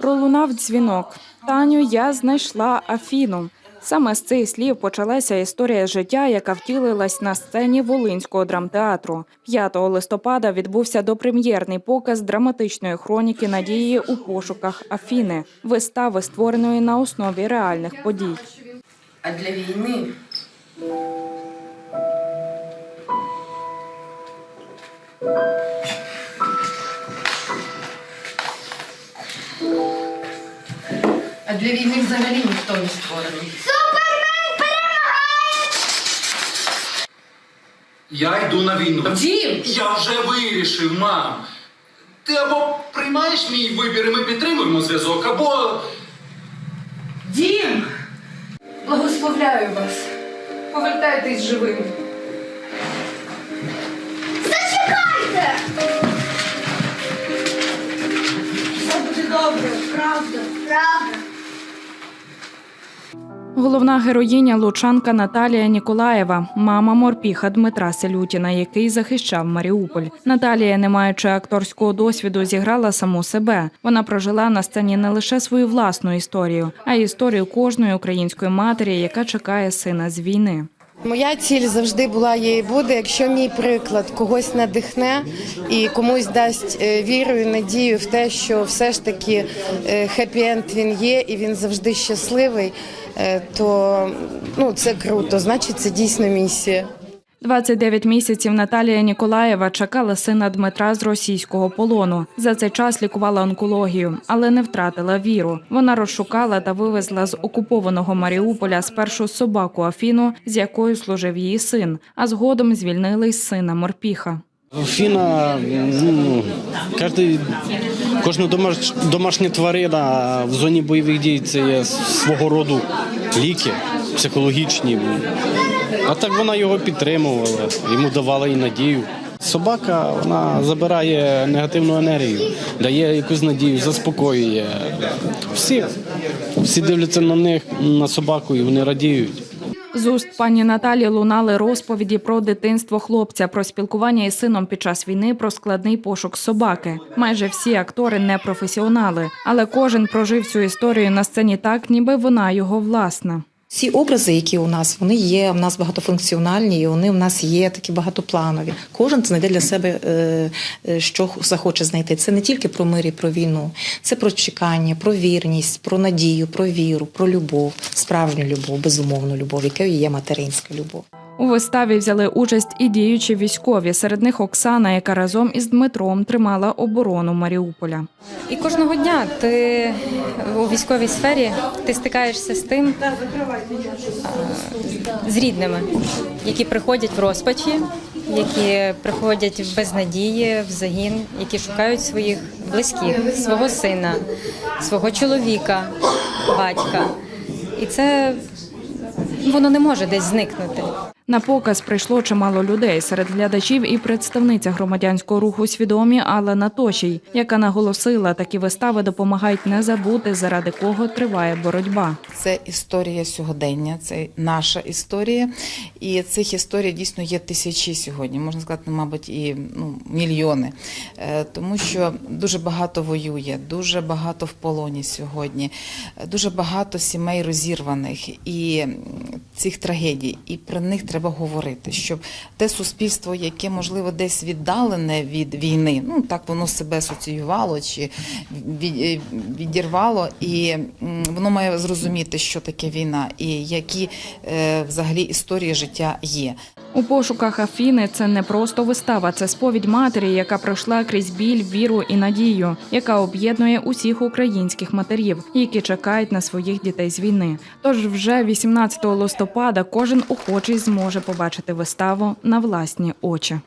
Пролунав дзвінок. Таню, я знайшла Афіну. Саме з цих слів почалася історія життя, яка втілилась на сцені Волинського драмтеатру. 5 листопада відбувся допрем'єрний показ драматичної хроніки надії у пошуках Афіни, вистави, створеної на основі реальних подій. А для війни А для війни взагалі ніхто не створений. Я йду на війну. Дім! Я вже вирішив, мам. Ти або приймаєш мій вибір, і ми підтримуємо зв'язок, або. Дім! Благословляю вас. Повертайтесь живим. Головна героїня лучанка Наталія Ніколаєва, мама морпіха Дмитра Селютіна, який захищав Маріуполь. Наталія, не маючи акторського досвіду, зіграла саму себе. Вона прожила на сцені не лише свою власну історію, а й історію кожної української матері, яка чекає сина з війни. Моя ціль завжди була є і буде, якщо мій приклад когось надихне і комусь дасть е, віру і надію в те, що все ж таки хеппі-енд він є і він завжди щасливий, е, то ну це круто. Значить, це дійсно місія. 29 місяців Наталія Ніколаєва чекала сина Дмитра з російського полону. За цей час лікувала онкологію, але не втратила віру. Вона розшукала та вивезла з окупованого Маріуполя спершу собаку Афіну, з якою служив її син, а згодом звільнили й сина Морпіха. Фіна, ну, кожний, кожна домаш, домашня тварина в зоні бойових дій це є свого роду ліки психологічні. А так вона його підтримувала, йому давала і надію. Собака вона забирає негативну енергію, дає якусь надію, заспокоює. Всі, всі дивляться на них, на собаку, і вони радіють. З уст пані Наталі лунали розповіді про дитинство хлопця, про спілкування із сином під час війни, про складний пошук собаки. Майже всі актори не професіонали, але кожен прожив цю історію на сцені так, ніби вона його власна. Ці образи, які у нас, вони є в нас багатофункціональні, і вони в нас є такі багатопланові. Кожен знайде для себе, е, е, що захоче знайти. Це не тільки про мир і про війну, це про чекання, про вірність, про надію, про віру, про любов, справжню любов, безумовну любов, яка є материнська любов. У виставі взяли участь і діючі військові. Серед них Оксана, яка разом із Дмитром тримала оборону Маріуполя. І кожного дня ти у військовій сфері ти стикаєшся з тим з рідними, які приходять в розпачі, які приходять в безнадії, в загін, які шукають своїх близьких, свого сина, свого чоловіка, батька. І це воно не може десь зникнути. На показ прийшло чимало людей. Серед глядачів і представниця громадянського руху свідомі Алла Натошій, яка наголосила, такі вистави допомагають не забути, заради кого триває боротьба. Це історія сьогодення, це наша історія. І цих історій дійсно є тисячі сьогодні. Можна сказати, мабуть, і ну, мільйони. Е, Тому що дуже багато воює, дуже багато в полоні сьогодні, дуже багато сімей розірваних і цих трагедій. І про них треба говорити, щоб те суспільство, яке можливо десь віддалене від війни, ну так воно себе асоціювало чи е, відірвало, і воно має зрозуміти, що таке війна, і які е, взагалі історії життя є. У пошуках Афіни це не просто вистава, це сповідь матері, яка пройшла крізь біль, віру і надію, яка об'єднує усіх українських матерів, які чекають на своїх дітей з війни. Тож вже 18 листопада кожен охочий зможе побачити виставу на власні очі.